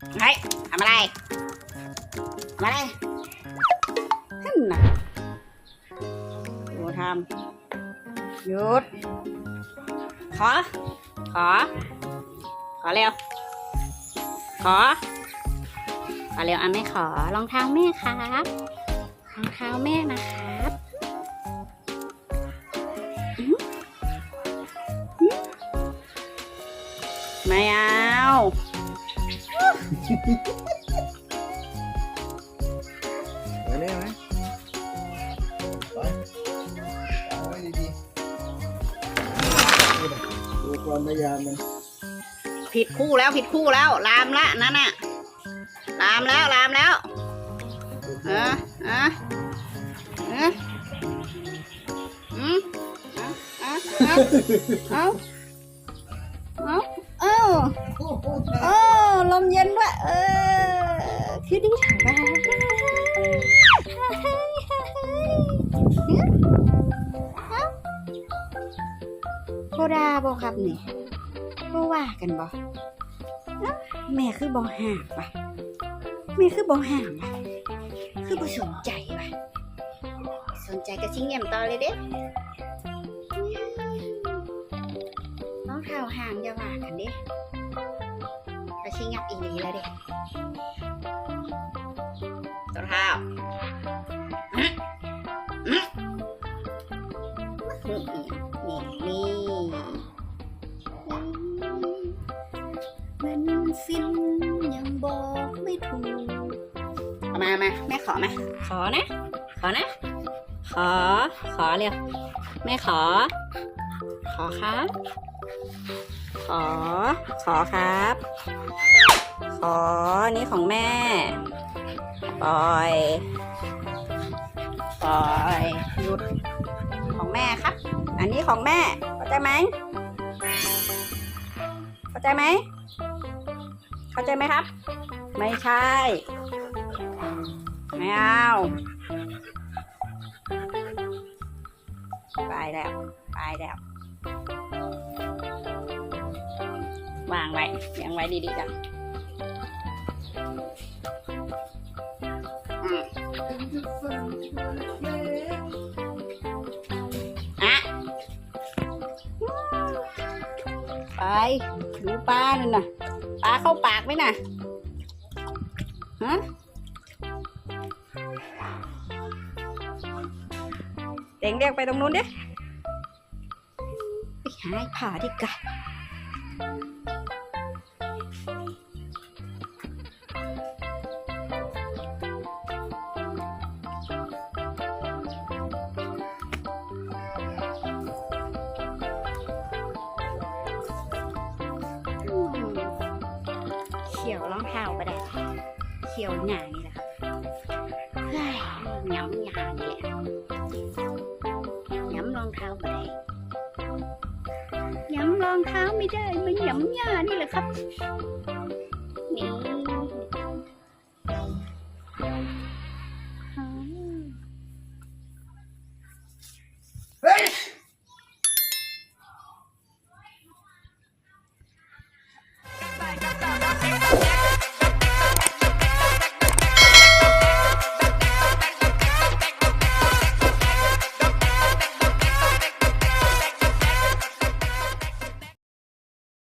เฮ้ยทำอะไรทำอะไรขึ้นนะดูทำหยุด ขอ ขอ ขอเร็ว ขอ ขอเร็วอะไม่ขอ รองเท้าแม่ครับรองเท้าแม่นะครับอื้อหือไม่ เอาเล่ไหมไปเอาไว้ดีๆดูความพยายามมันผิดคู่แล้วผิดคู่แล้ว ลามละนั่นน่ะลามแล้วลามแล้วเออเออเอออืมเอาเอาเอาเอาเอาเอา ลมเย็นด้วย เออ คือดีถ่ายบ้าโบราบอครับนี่บ่ว่ากันบอ้าแม่คือบ่ห้ามปะแม่คือบ่ห้ามปะคือบ่สนใจว่ะสนใจก็ชิงเงียมต่อเลยเด้น้องเท้าห่างอย่าว่ากันเด้ ก็ชิงยับอีหลีแล้วเด้ตัวเท้าอื้ออื้อนี่นี่มันฟินยังบอกไม่ถูกเอามามาแม่ขอไหมขอนะ ขอนะ ขอ ขอเร็วแม่ขอ ขอครับ ขอ ขอครับข อ๋อนนี้ของแม่ ปล่อย ปล่อยหยุด ของแม่ครับ อันนี้ของแม่ เข้าใจไหม เข้าใจไหม เข้าใจไหมครับ ไม่ใช่ ไม่เอาไปแล้วไปแล้ววางไว้เลี้ยงไว้ดีๆกัน อืมอะไปดูปลาหน่อยนะปลาเข้าปากไหมน่ะฮะเต็งเรียกไปตรงนู้นดิไปหาไอ้ผาดีกว่ ขียวรองเท้าก็ได้เขียวหนานี่แหละครับเฮ้ยย้ำยานี่แหละย้ำรองเท้าไปได้ย้ำรองเท้าไม่ได้มันย้ำหญ้านี่แหละครับนี่